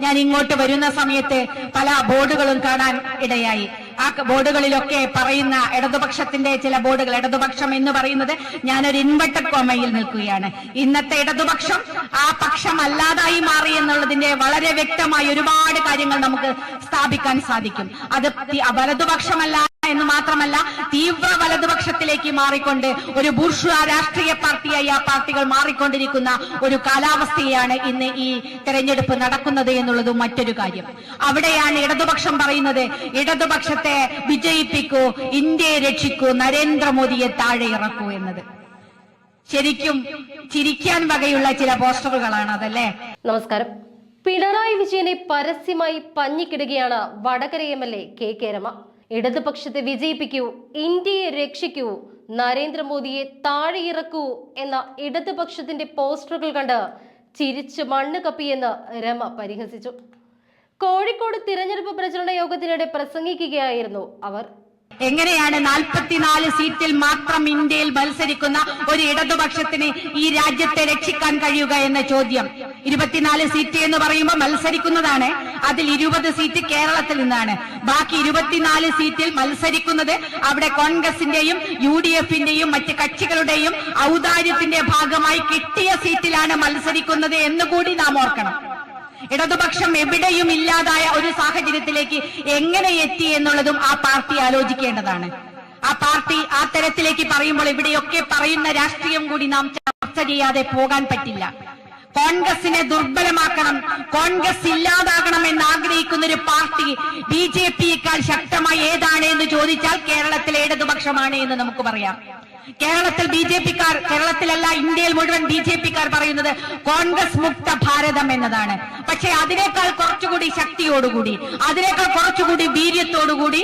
ഞാൻ ഇങ്ങോട്ട് വരുന്ന സമയത്ത് പല ബോർഡുകളും കാണാൻ ഇടയായി. ആ ബോർഡുകളിലൊക്കെ പറയുന്ന ഇടതുപക്ഷത്തിന്റെ ചില ബോർഡുകൾ ഇടതുപക്ഷം എന്ന് പറയുന്നത് ഞാനൊരു ഇൻവെർട്ടഡ് കോമയിൽ നിൽക്കുകയാണ്. ഇന്നത്തെ ഇടതുപക്ഷം ആ പക്ഷം അല്ലാതായി മാറി എന്നുള്ളതിന്റെ വളരെ വ്യക്തമായി ഒരുപാട് കാര്യങ്ങൾ നമുക്ക് സ്ഥാപിക്കാൻ സാധിക്കും. അത് വലതുപക്ഷമല്ല എന്ന് മാത്രമല്ല തീവ്ര വലതുപക്ഷത്തിലേക്ക് മാറിക്കൊണ്ട് ഒരു ബൂർഷ്വ രാഷ്ട്രീയ പാർട്ടിയായി ആ പാർട്ടികൾ മാറിക്കൊണ്ടിരിക്കുന്ന ഒരു കാലാവസ്ഥയാണ് ഇന്ന് ഈ തെരഞ്ഞെടുപ്പ് നടക്കുന്നത് എന്നുള്ളതും മറ്റൊരു കാര്യം. അവിടെയാണ് ഇടതുപക്ഷം പറയുന്നത് ഇടതുപക്ഷത്തെ വിജയിപ്പിക്കൂ ഇന്ത്യയെ രക്ഷിക്കൂ നരേന്ദ്രമോദിയെ താഴെ ഇറക്കൂ എന്നത്. ശരിക്കും ചിരിക്കാൻ വകയുള്ള ചില പോസ്റ്ററുകളാണ് അതല്ലേ? നമസ്കാരം. പിണറായി വിജയനെ പരസ്യമായി പഞ്ഞിക്കിടുകയാണ് Vadakara M L A K K Rema. ഇടതുപക്ഷത്തെ വിജയിപ്പിക്കൂ ഇന്ത്യയെ രക്ഷിക്കൂ നരേന്ദ്രമോദിയെ താഴെ ഇറക്കൂ എന്ന ഇടതുപക്ഷത്തിന്റെ പോസ്റ്ററുകൾ കണ്ട് ചിരിച്ച് മണ്ണ് കപ്പിയെന്ന് രമ പരിഹസിച്ചു. കോഴിക്കോട് തിരഞ്ഞെടുപ്പ് പ്രചരണ യോഗത്തിനിടെ പ്രസംഗിക്കുകയായിരുന്നു അവർ. എങ്ങനെയാണ് നാൽപ്പത്തിനാല് സീറ്റിൽ മാത്രം ഇന്ത്യയിൽ മത്സരിക്കുന്ന ഒരു ഇടതുപക്ഷത്തിന് ഈ രാജ്യത്തെ രക്ഷിക്കാൻ കഴിയുക എന്ന ചോദ്യം. ഇരുപത്തിനാല് സീറ്റ് എന്ന് പറയുമ്പോൾ മത്സരിക്കുന്നതാണ്. അതിൽ ഇരുപത് സീറ്റ് കേരളത്തിൽ നിന്നാണ്. ബാക്കി ഇരുപത്തിനാല് സീറ്റിൽ മത്സരിക്കുന്നത് അവിടെ കോൺഗ്രസിന്റെയും യു ഡി എഫിന്റെയും മറ്റ് കക്ഷികളുടെയും ഔദാര്യത്തിന്റെ ഭാഗമായി കിട്ടിയ സീറ്റിലാണ് മത്സരിക്കുന്നത് എന്നുകൂടി നാം ഓർക്കണം. ഇടതുപക്ഷം എവിടെയും ഇല്ലാതായ ഒരു സാഹചര്യത്തിലേക്ക് എങ്ങനെ എത്തി എന്നുള്ളതും ആ പാർട്ടി ആലോചിക്കേണ്ടതാണ്. ആ പാർട്ടി ആ തരത്തിലേക്ക് പറയുമ്പോൾ ഇവിടെയൊക്കെ പറയുന്ന രാഷ്ട്രീയം കൂടി നാം ചർച്ച ചെയ്യാതെ പോകാൻ പറ്റില്ല. കോൺഗ്രസിനെ ദുർബലമാക്കണം. കോൺഗ്രസ് ഇല്ലാതാകണം എന്ന് ആഗ്രഹിക്കുന്ന ഒരു പാർട്ടി ബി ജെ പിയേക്കാൾ ശക്തമായി ഏതാണ് എന്ന് ചോദിച്ചാൽ കേരളത്തിലെ ഇടതുപക്ഷമാണ് എന്ന് നമുക്ക് പറയാം. കേരളത്തിൽ ബി ജെ പിക്കാർ കേരളത്തിലല്ല ഇന്ത്യയിൽ മുഴുവൻ ബി ജെ പിക്കാർ പറയുന്നത് കോൺഗ്രസ് മുക്ത ഭാരതം എന്നതാണ്. പക്ഷെ അതിനേക്കാൾ കുറച്ചുകൂടി ശക്തിയോടുകൂടി അതിനേക്കാൾ കുറച്ചുകൂടി വീര്യത്തോടുകൂടി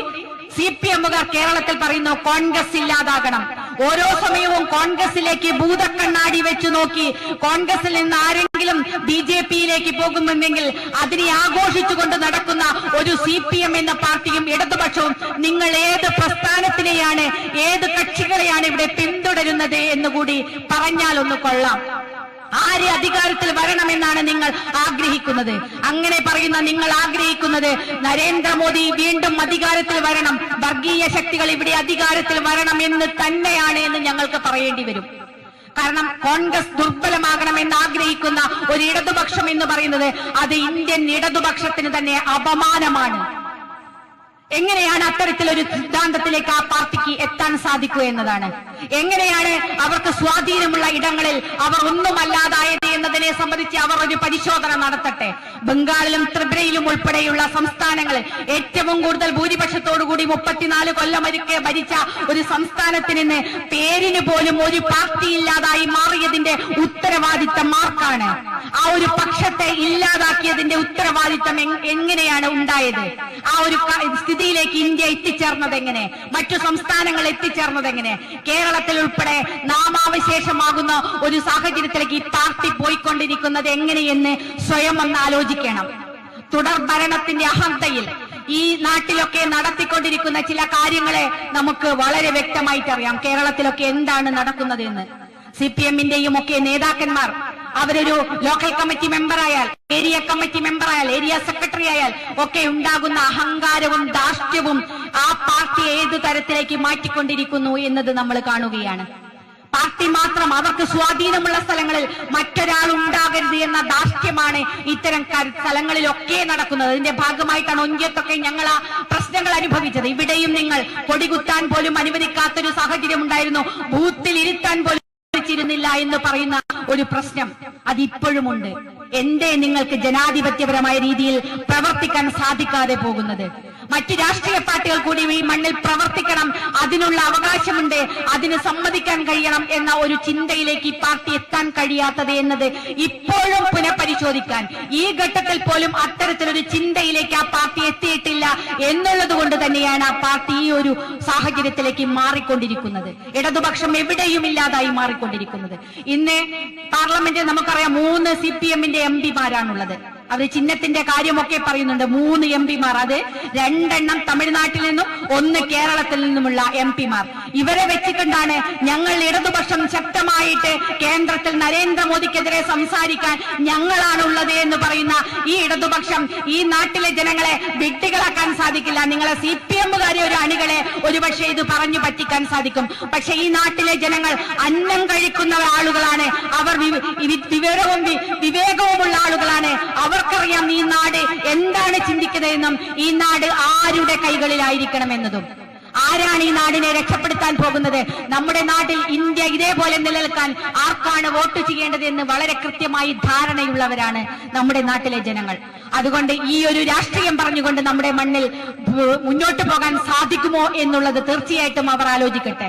സി പി എമ്മുകാർ കേരളത്തിൽ പറയുന്നു കോൺഗ്രസ് ഇല്ലാതാകണം. ഓരോ സമയവും കോൺഗ്രസിലേക്ക് ഭൂതക്കണ്ണാടി വെച്ചു നോക്കി. കോൺഗ്രസിൽ നിന്ന് ആരെങ്കിലും ബി ജെ പിയിലേക്ക് പോകുന്നുണ്ടെങ്കിൽ അതിനെ ആഘോഷിച്ചുകൊണ്ട് നടക്കുന്ന ഒരു സി പി എം എന്ന പാർട്ടിയും ഇടതുപക്ഷവും നിങ്ങൾ ഏത് പ്രസ്ഥാനത്തിനെയാണ് ഏത് കക്ഷികളെയാണ് ഇവിടെ പിന്തുടരുന്നത് എന്നുകൂടി പറഞ്ഞാലൊന്ന് കൊള്ളാം. ആര് അധികാരത്തിൽ വരണമെന്നാണ് നിങ്ങൾ ആഗ്രഹിക്കുന്നത്? അങ്ങനെ പറയുന്ന നിങ്ങൾ ആഗ്രഹിക്കുന്നത് നരേന്ദ്രമോദി വീണ്ടും അധികാരത്തിൽ വരണം. വർഗീയ ശക്തികൾ ഇവിടെ അധികാരത്തിൽ വരണം എന്ന് തന്നെയാണ് എന്ന് ഞങ്ങൾക്ക് പറയേണ്ടി വരും. കാരണം കോൺഗ്രസ് ദുർബലമാകണമെന്ന് ആഗ്രഹിക്കുന്ന ഒരു ഇടതുപക്ഷം എന്ന് പറയുന്നത് അത് ഇന്ത്യൻ ഇടതുപക്ഷത്തിന് തന്നെ അപമാനമാണ്. എങ്ങനെയാണ് അത്തരത്തിലൊരു സിദ്ധാന്തത്തിലേക്ക് ആ പാർട്ടിക്ക് എത്താൻ സാധിക്കുക എന്നതാണ്? എങ്ങനെയാണ് അവർക്ക് സ്വാധീനമുള്ള ഇടങ്ങളിൽ അവർ ഒന്നുമല്ലാതായത് എന്നതിനെ സംബന്ധിച്ച് അവർ ഒരു പരിശോധന നടത്തട്ടെ. ബംഗാളിലും ത്രിപുരയിലും ഉൾപ്പെടെയുള്ള സംസ്ഥാനങ്ങളിൽ ഏറ്റവും കൂടുതൽ ഭൂരിപക്ഷത്തോടുകൂടി മുപ്പത്തിനാല് കൊല്ലമൊരുക്കെ ഭരിച്ച ഒരു സംസ്ഥാനത്തിന് ഇന്ന് പേരിന് പോലും ഒരു പാർട്ടി ഇല്ലാതായി മാറിയതിന്റെ ഉത്തരവാദിത്തം മാർക്കാണ് ആ ഒരു പക്ഷത്തെ ഇല്ലാതാക്കിയതിന്റെ ഉത്തരവാദിത്തം എങ്ങനെയാണ് ഉണ്ടായത്? ആ ഒരു സ്ഥിതിയിലേക്ക് ഇന്ത്യ എത്തിച്ചേർന്നത് എങ്ങനെ? മറ്റു സംസ്ഥാനങ്ങൾ എത്തിച്ചേർന്നത് എങ്ങനെ? കേരളത്തിൽ ഉൾപ്പെടെ നാമാവശേഷമാകുന്ന ഒരു സാഹചര്യത്തിലേക്ക് ഈ പാർട്ടി പോയിക്കൊണ്ടിരിക്കുന്നത് എങ്ങനെയെന്ന് സ്വയം ഒന്ന് ആലോചിക്കണം. തുടർ ഭരണത്തിന്റെ അഹന്തയിൽ ഈ നാട്ടിലൊക്കെ നടത്തിക്കൊണ്ടിരിക്കുന്ന ചില കാര്യങ്ങളെ നമുക്ക് വളരെ വ്യക്തമായിട്ട് അറിയാം കേരളത്തിലൊക്കെ എന്താണ് നടക്കുന്നത് എന്ന് സി പി എമ്മിന്റെയും ഒക്കെ നേതാക്കന്മാർ അവരൊരു ലോക്കൽ കമ്മിറ്റി മെമ്പറായാൽ ഏരിയ കമ്മിറ്റി മെമ്പറായാൽ ഏരിയ സെക്രട്ടറി ആയാൽ ഒക്കെ ഉണ്ടാകുന്ന അഹങ്കാരവും ധാർഷ്ട്യവും ആ പാർട്ടി ഏതു തരത്തിലേക്ക് മാറ്റിക്കൊണ്ടിരിക്കുന്നു എന്നത് നമ്മൾ കാണുകയാണ്. പാർട്ടി മാത്രം അവർക്ക് സ്വാധീനമുള്ള സ്ഥലങ്ങളിൽ മറ്റൊരാൾ ഉണ്ടാകരുത് എന്ന ദാർഷ്ട്യമാണ് ഇത്തരം സ്ഥലങ്ങളിലൊക്കെ നടക്കുന്നത്. ഇതിന്റെ ഭാഗമായിട്ടാണ് ഒഞ്ചത്തൊക്കെ ഞങ്ങൾ ആ പ്രശ്നങ്ങൾ അനുഭവിച്ചത്. ഇവിടെയും നിങ്ങൾ കൊടികുത്താൻ പോലും അനുവദിക്കാത്തൊരു സാഹചര്യം ഉണ്ടായിരുന്നു. ബൂത്തിൽ ഇരുത്താൻ പോലും ില്ല എന്ന് പറയുന്ന ഒരു പ്രശ്നം അതിപ്പോഴുമുണ്ട് എന്തേ നിങ്ങൾക്ക് ജനാധിപത്യപരമായ രീതിയിൽ പ്രവർത്തിക്കാൻ സാധിക്കാതെ പോകുന്നത്? മറ്റു രാഷ്ട്രീയ പാർട്ടികൾ കൂടി ഈ മണ്ണിൽ പ്രവർത്തിക്കണം. അതിനുള്ള അവകാശമുണ്ട്. അതിന് സമ്മതിക്കാൻ കഴിയണം എന്ന ഒരു ചിന്തയിലേക്ക് ഈ പാർട്ടി എത്താൻ കഴിയാത്തത് എന്നത് ഇപ്പോഴും പുനഃപരിശോധിക്കാൻ. ഈ ഘട്ടത്തിൽ പോലും അത്തരത്തിലൊരു ചിന്തയിലേക്ക് ആ പാർട്ടി എത്തിയിട്ടില്ല എന്നുള്ളത് കൊണ്ട് തന്നെയാണ് ആ പാർട്ടി ഈ ഒരു സാഹചര്യത്തിലേക്ക് മാറിക്കൊണ്ടിരിക്കുന്നത്. ഇടതുപക്ഷം എവിടെയും ഇല്ലാതായി മാറിക്കൊണ്ടിരിക്കുന്നത്. ഇന്ന് പാർലമെന്റിൽ നമുക്കറിയാം മൂന്ന് സി പി എമ്മിന്റെ എം പിമാരാണുള്ളത്. അവർ ചിഹ്നത്തിന്റെ കാര്യമൊക്കെ പറയുന്നുണ്ട്. മൂന്ന് എം പിമാർ. അത് രണ്ടെണ്ണം തമിഴ്നാട്ടിൽ നിന്നും ഒന്ന് കേരളത്തിൽ നിന്നുമുള്ള എം പിമാർ. ഇവരെ വെച്ചിട്ടുണ്ടാണ് ഞങ്ങൾ ഇടതുപക്ഷം ശക്തമായിട്ട് കേന്ദ്രത്തിൽ നരേന്ദ്രമോദിക്കെതിരെ സംസാരിക്കാൻ ഞങ്ങളാണുള്ളത് എന്ന് പറയുന്ന ഈ ഇടതുപക്ഷം ഈ നാട്ടിലെ ജനങ്ങളെ വിട്ടുകളാക്കാൻ സാധിക്കില്ല. നിങ്ങളെ സി പി എമ്മുകാരെ ഒരു അണികളെ ഒരുപക്ഷെ ഇത് പറഞ്ഞു പറ്റിക്കാൻ സാധിക്കും. പക്ഷെ ഈ നാട്ടിലെ ജനങ്ങൾ അന്നം കഴിക്കുന്ന ആളുകളാണ്. അവർ വിവരവും വിവേകവുമുള്ള ആളുകളാണ്. അവർക്കറിയാം ഈ നാട് എന്താണ് ചിന്തിക്കുന്നതെന്നും ഈ നാട് ആരുടെ കൈകളിലായിരിക്കണമെന്നതും. ആരാണ് ഈ നാടിനെ രക്ഷപ്പെടുത്താൻ പോകുന്നത്? നമ്മുടെ നാട്ടിൽ ഇന്ത്യ ഇതേപോലെ നിലനിൽക്കാൻ ആർക്കാണ് വോട്ട് ചെയ്യേണ്ടത് എന്ന് വളരെ കൃത്യമായി ധാരണയുള്ളവരാണ് നമ്മുടെ നാട്ടിലെ ജനങ്ങൾ. അതുകൊണ്ട് ഈ ഒരു രാഷ്ട്രീയം പറഞ്ഞുകൊണ്ട് നമ്മുടെ മണ്ണിൽ മുന്നോട്ട് പോകാൻ സാധിക്കുമോ എന്നുള്ളത് തീർച്ചയായിട്ടും അവർ ആലോചിക്കട്ടെ.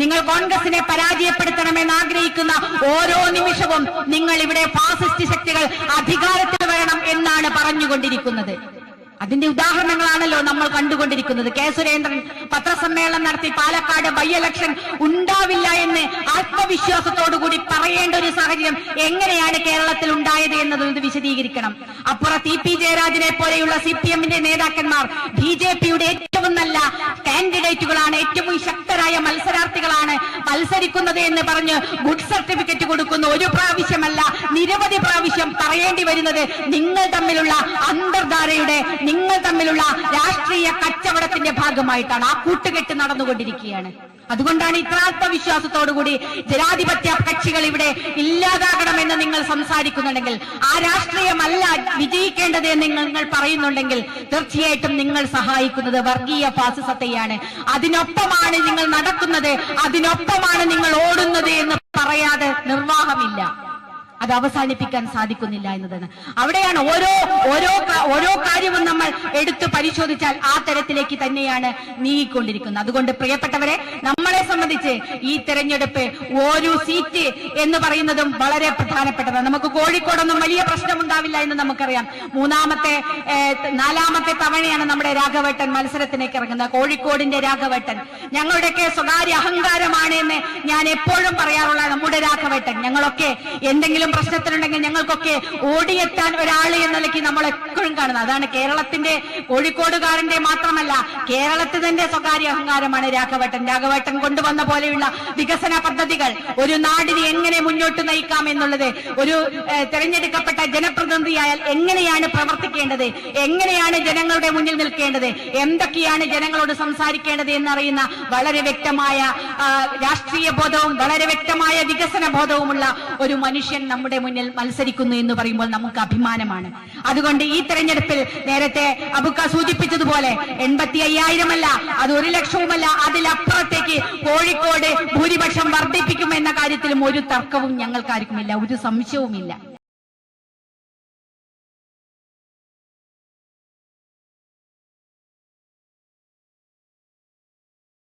നിങ്ങൾ കോൺഗ്രസിനെ പരാജയപ്പെടുത്തണമെന്ന് ആഗ്രഹിക്കുന്ന ഓരോ നിമിഷവും നിങ്ങൾ ഇവിടെ ഫാസിസ്റ്റ് ശക്തികൾ അധികാരത്തിൽ വരണം എന്നാണ് പറഞ്ഞുകൊണ്ടിരിക്കുന്നത്. അതിന്റെ ഉദാഹരണങ്ങളാണല്ലോ നമ്മൾ കണ്ടുകൊണ്ടിരിക്കുന്നത്. കെ. സുരേന്ദ്രൻ പത്രസമ്മേളനം നടത്തി പാലക്കാട് ബൈ എലക്ഷൻ ഉണ്ടാവില്ല എന്ന് ആത്മവിശ്വാസത്തോടുകൂടി പറയേണ്ട ഒരു സാഹചര്യം എങ്ങനെയാണ് കേരളത്തിൽ ഉണ്ടായത് എന്നത് വിശദീകരിക്കണം. അപ്പുറത്ത് ഇ പി ജയരാജനെ പോലെയുള്ള സി പി എമ്മിന്റെ നേതാക്കന്മാർ ബി ജെ പിയുടെ ഏറ്റവും നല്ല കാൻഡിഡേറ്റുകളാണ് ഏറ്റവും ശക്തരായ മത്സരാർത്ഥികളാണ് മത്സരിക്കുന്നത് എന്ന് പറഞ്ഞ് ഗുഡ് സർട്ടിഫിക്കറ്റ് കൊടുക്കുന്ന ഒരു പ്രാവശ്യമല്ല നിരവധി പ്രാവശ്യം പറയേണ്ടി വരുന്നത് നിങ്ങൾ തമ്മിലുള്ള അന്തർധാരയുടെ നിങ്ങൾ തമ്മിലുള്ള രാഷ്ട്രീയ കച്ചവടത്തിന്റെ ഭാഗമായിട്ടാണ് ആ കൂട്ടുകെട്ട് നടന്നുകൊണ്ടിരിക്കുകയാണ്. അതുകൊണ്ടാണ് ഇത്ര ആത്മവിശ്വാസത്തോടുകൂടി ജനാധിപത്യ കക്ഷികൾ ഇവിടെ ഇല്ലാതാകണമെന്ന് നിങ്ങൾ സംസാരിക്കുന്നുണ്ടെങ്കിൽ ആ രാഷ്ട്രീയമല്ല വിജയിക്കേണ്ടത് എന്ന് നിങ്ങൾ പറയുന്നുണ്ടെങ്കിൽ തീർച്ചയായിട്ടും നിങ്ങൾ സഹായിക്കുന്നത് വർഗീയ ഫാസിസത്തെയാണ്. അതിനൊപ്പമാണ് നിങ്ങൾ നടക്കുന്നത് അതിനൊപ്പമാണ് നിങ്ങൾ ഓടുന്നത് എന്ന് പറയാതെ നിർവാഹമില്ല. അത് അവസാനിപ്പിക്കാൻ സാധിക്കുന്നില്ല എന്നതാണ്. അവിടെയാണ് ഓരോ ഓരോ ഓരോ കാര്യവും നമ്മൾ എടുത്തു പരിശോധിച്ചാൽ ആ തരത്തിലേക്ക് തന്നെയാണ് നീങ്ങിക്കൊണ്ടിരിക്കുന്നത്. അതുകൊണ്ട് പ്രിയപ്പെട്ടവരെ നമ്മളെ സംബന്ധിച്ച് ഈ തെരഞ്ഞെടുപ്പ് ഓരോ സീറ്റ് എന്ന് പറയുന്നതും വളരെ പ്രധാനപ്പെട്ടതാണ്. നമുക്ക് കോഴിക്കോടൊന്നും വലിയ പ്രശ്നമുണ്ടാവില്ല എന്ന് നമുക്കറിയാം. മൂന്നാമത്തെ നാലാമത്തെ തവണയാണ് നമ്മുടെ രാഘവേട്ടൻ മത്സരത്തിലേക്ക് ഇറങ്ങുന്നത്. കോഴിക്കോടിന്റെ രാഘവേട്ടൻ. ഞങ്ങളുടെയൊക്കെ സ്വകാര്യ അഹങ്കാരമാണ് എന്ന് ഞാൻ എപ്പോഴും പറയാറുള്ള നമ്മുടെ രാഘവേട്ടൻ ഞങ്ങളൊക്കെ എന്തെങ്കിലും പ്രശ്നത്തിലുണ്ടെങ്കിൽ ഞങ്ങൾക്കൊക്കെ ഓടിയെത്താൻ ഒരാളെ എന്ന നിലയ്ക്ക് എപ്പോഴും കാണുന്നത്. അതാണ് കേരളത്തിന്റെ കോഴിക്കോടുകാരന്റെ മാത്രമല്ല കേരളത്തിന്റെ സ്വകാര്യ അഹങ്കാരമാണ് രാഘവട്ടൻ. രാഘവട്ടൻ കൊണ്ടുവന്ന പോലെയുള്ള വികസന പദ്ധതികൾ ഒരു നാടിനെ എങ്ങനെ മുന്നോട്ട് നയിക്കാം എന്നുള്ളത് ഒരു തെരഞ്ഞെടുക്കപ്പെട്ട ജനപ്രതിനിധിയായാൽ എങ്ങനെയാണ് പ്രവർത്തിക്കേണ്ടത് എങ്ങനെയാണ് ജനങ്ങളുടെ മുന്നിൽ നിൽക്കേണ്ടത് എന്തൊക്കെയാണ് ജനങ്ങളോട് സംസാരിക്കേണ്ടത് എന്നറിയുന്ന വളരെ വ്യക്തമായ രാഷ്ട്രീയ ബോധവും വളരെ വ്യക്തമായ വികസന ബോധവുമുള്ള ഒരു മനുഷ്യൻ നമ്മുടെ മുന്നിൽ മത്സരിക്കുന്നു എന്ന് പറയുമ്പോൾ നമുക്ക് അഭിമാനമാണ്. അതുകൊണ്ട് ഈ തെരഞ്ഞെടുപ്പിൽ നേരത്തെ അബുക്ക സൂചിപ്പിച്ചതുപോലെ എൺപത്തി അയ്യായിരമല്ല അത് ഒരു ലക്ഷവുമല്ല അതിലപ്പുറത്തേക്ക് കോഴിക്കോട് ഭൂരിപക്ഷം വർദ്ധിപ്പിക്കുമെന്ന കാര്യത്തിലും ഒരു തർക്കവും ഞങ്ങൾക്കാർക്കുമില്ല ഒരു സംശയവുമില്ല.